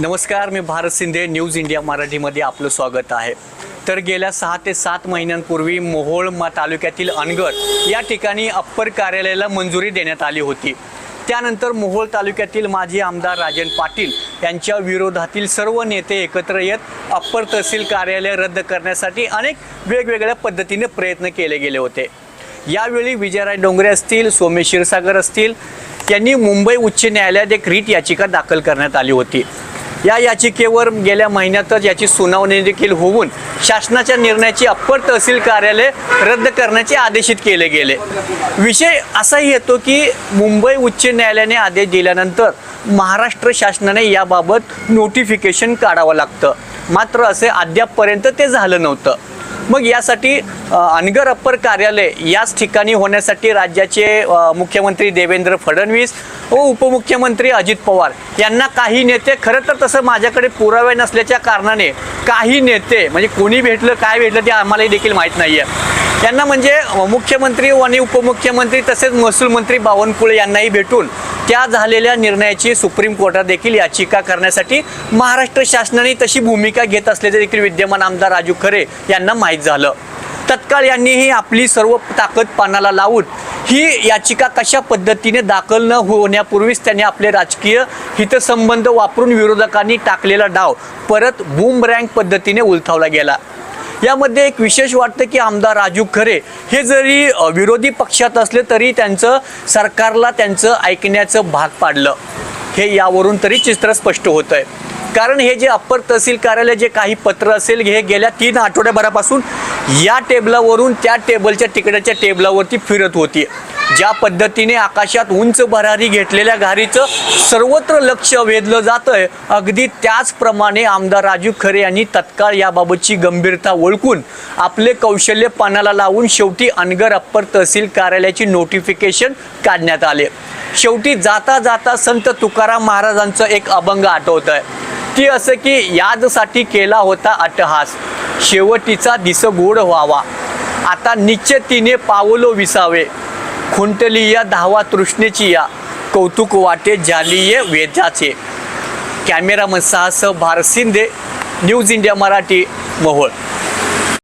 नमस्कार मी Bharat Shinde news India मराठीमध्ये आपलं स्वागत आहे. तर गेल्या सहा ते सात महिन्यांपूर्वी मोहोळ मा तालुक्यातील अनगड या ठिकाणी अप्पर कार्यालयाला मंजुरी देण्यात आली होती. त्यानंतर मोहोळ तालुक्यातील माजी आमदार राजन पाटील यांच्या विरोधातील सर्व नेते एकत्र येत अप्पर तहसील कार्यालय रद्द करण्यासाठी अनेक वेगवेगळ्या पद्धतीने प्रयत्न केले गेले होते. यावेळी विजयराय डोंगरे असतील सोमेश क्षीरसागर असतील यांनी मुंबई उच्च न्यायालयात एक रीट याचिका दाखल करण्यात आली होती. या याचिकेवर गेल्या महिन्यातच याची सुनावणी देखील होऊन शासनाच्या निर्णयाची अप्पर तहसील कार्यालय रद्द करण्याचे आदेशित केले गेले. विषय असाही येतो की मुंबई उच्च न्यायालयाने आदेश दिल्यानंतर महाराष्ट्र शासनाने याबाबत नोटिफिकेशन काढावं लागतं. मात्र असे अद्यापपर्यंत ते झालं नव्हतं. मग यासाठी अनगर अप्पर कार्यालय याच ठिकाणी होण्यासाठी राज्याचे मुख्यमंत्री देवेंद्र फडणवीस व उपमुख्यमंत्री अजित पवार यांना काही नेते खरं तर तसं माझ्याकडे पुरावे नसल्याच्या कारणाने काही नेते म्हणजे कोणी भेटलं काय भेटलं ते आम्हालाही देखील माहीत नाही आहे त्यांना म्हणजे मुख्यमंत्री आणि उपमुख्यमंत्री तसेच महसूल मंत्री बावनकुळे यांनाही भेटून त्या झालेल्या निर्णयाची सुप्रीम कोर्टात देखील याचिका करण्यासाठी महाराष्ट्र शासनाने तशी भूमिका घेत असल्याचे देखील विद्यमान आमदार राजू खरे यांना माहीत झालं. तत्काळ यांनीही आपली सर्व ताकद पानाला लावून ही याचिका कशा पद्धतीने दाखल न होण्यापूर्वीच त्यांनी आपले राजकीय हितसंबंध वापरून विरोधकांनी टाकलेला डाव परत बूम रँक पद्धतीने उलथावला गेला. यामध्ये एक विशेष वाटतं की आमदार राजू खरे हे जरी विरोधी पक्षात असले तरी त्यांचं सरकारला त्यांचं ऐकण्याचं भाग पाडलं. हे यावरून तरी चित्र स्पष्ट होत आहे कारण हे जे अप्पर तहसील कार्यालय जे काही पत्र असेल हे गेल्या तीन आठवड्याभरापासून या टेबलावरून त्या टेबलच्या तिकड्याच्या टेबलावरती फिरत होती. ज्या पद्धतीने आकाशात उंच भरारी घेतलेल्या घारीचं सर्वत्र लक्ष वेधलं जातंय अगदी त्याचप्रमाणे आमदार राजू खरे यांनी तत्काळ याबाबतची गंभीरता ओळखून आपले कौशल्य पानाला लावून शेवटी अनगर अप्पर तहसील कार्यालयाची नोटिफिकेशन काढण्यात आले. शेवटी जाता जाता संत तुकाराम महाराजांचं एक अभंग आठवत आहे ती असं की यादसाठी केला होता अट्टहास. शेवटीचा दिस गोड व्हावा. आता निश्चितीने पावलो विसावे. खुंटली या धावा तृष्णेची या. कौतुक वाटे जालिये वेदाचे cameraman Sahas Bharsinde news India Marathi Mohol.